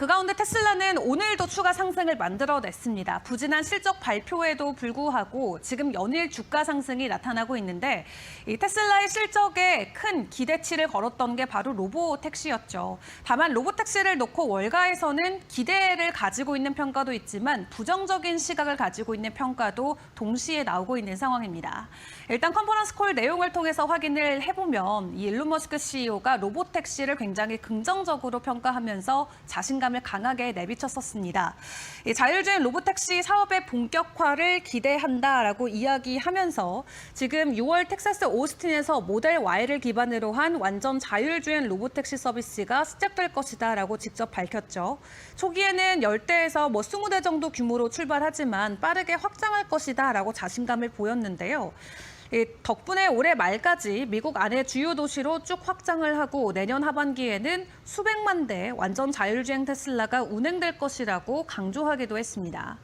그 가운데 테슬라는 오늘도 추가 상승을 만들어냈습니다. 부진한 실적 발표에도 불구하고 지금 연일 주가 상승이 나타나고 있는데 이 테슬라의 실적에 큰 기대치를 걸었던 게 바로 로보택시였죠. 다만 로보택시를 놓고 월가에서는 기대를 가지고 있는 평가도 있지만 부정적인 시각을 가지고 있는 평가도 동시에 나오고 있는 상황입니다. 일단 컨퍼런스 콜 내용을 통해서 확인을 해보면 이 일론 머스크 CEO가 로보택시를 굉장히 긍정적으로 평가하면서 자신감 을 강하게 내비쳤었습니다. 이 자율주행 로보택시 사업의 본격화를 기대한다라고 이야기하면서 지금 6월 텍사스 오스틴에서 모델 Y를 기반으로 한 완전 자율주행 로보택시 서비스가 시작될 것이다라고 직접 밝혔죠. 초기에는 10대에서 뭐 20대 정도 규모로 출발하지만 빠르게 확장할 것이다라고 자신감을 보였는데요. 이 덕분에 올해 말까지 미국 안의 주요 도시로 쭉 확장을 하고 내년 하반기에는 수백만 대 완전 자율주행 테슬라가 운행될 것이라고 강조하기도 했습니다.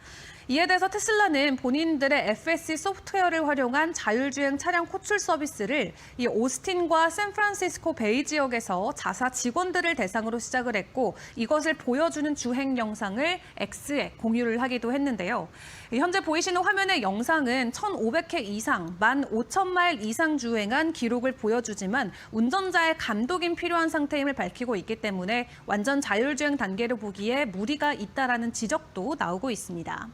이에 대해서 테슬라는 본인들의 FSC 소프트웨어를 활용한 자율주행 차량 호출 서비스를 이 오스틴과 샌프란시스코 베이 지역에서 자사 직원들을 대상으로 시작을 했고 이것을 보여주는 주행 영상을 X에 공유를 하기도 했는데요. 현재 보이시는 화면의 영상은 1,500회 이상, 15,000마일 이상 주행한 기록을 보여주지만 운전자의 감독이 필요한 상태임을 밝히고 있기 때문에 완전 자율주행 단계로 보기에 무리가 있다라는 지적도 나오고 있습니다.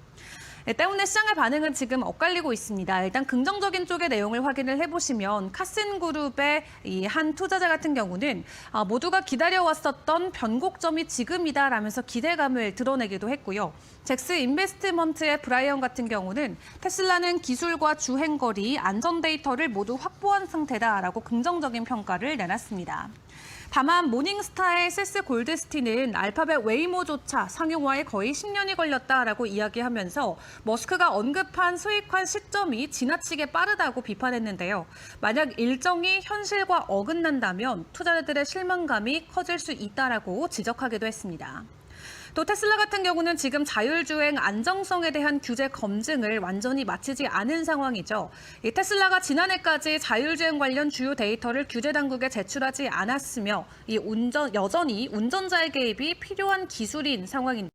네, 때문에 시장의 반응은 지금 엇갈리고 있습니다. 일단 긍정적인 쪽의 내용을 확인을 해보시면 카슨 그룹의 이 한 투자자 같은 경우는 아, 모두가 기다려왔었던 변곡점이 지금이다라면서 기대감을 드러내기도 했고요. 잭스 인베스트먼트의 브라이언 같은 경우는 테슬라는 기술과 주행거리, 안전 데이터를 모두 확보한 상태다라고 긍정적인 평가를 내놨습니다. 다만 모닝스타의 세스 골드스티는 알파벳 웨이모조차 상용화에 거의 10년이 걸렸다라고 이야기하면서 머스크가 언급한 수익화 시점이 지나치게 빠르다고 비판했는데요. 만약 일정이 현실과 어긋난다면 투자자들의 실망감이 커질 수 있다라고 지적하기도 했습니다. 또 테슬라 같은 경우는 지금 자율주행 안정성에 대한 규제 검증을 완전히 마치지 않은 상황이죠. 이 테슬라가 지난해까지 자율주행 관련 주요 데이터를 규제 당국에 제출하지 않았으며 이 운전 여전히 운전자의 개입이 필요한 기술인 상황입니다.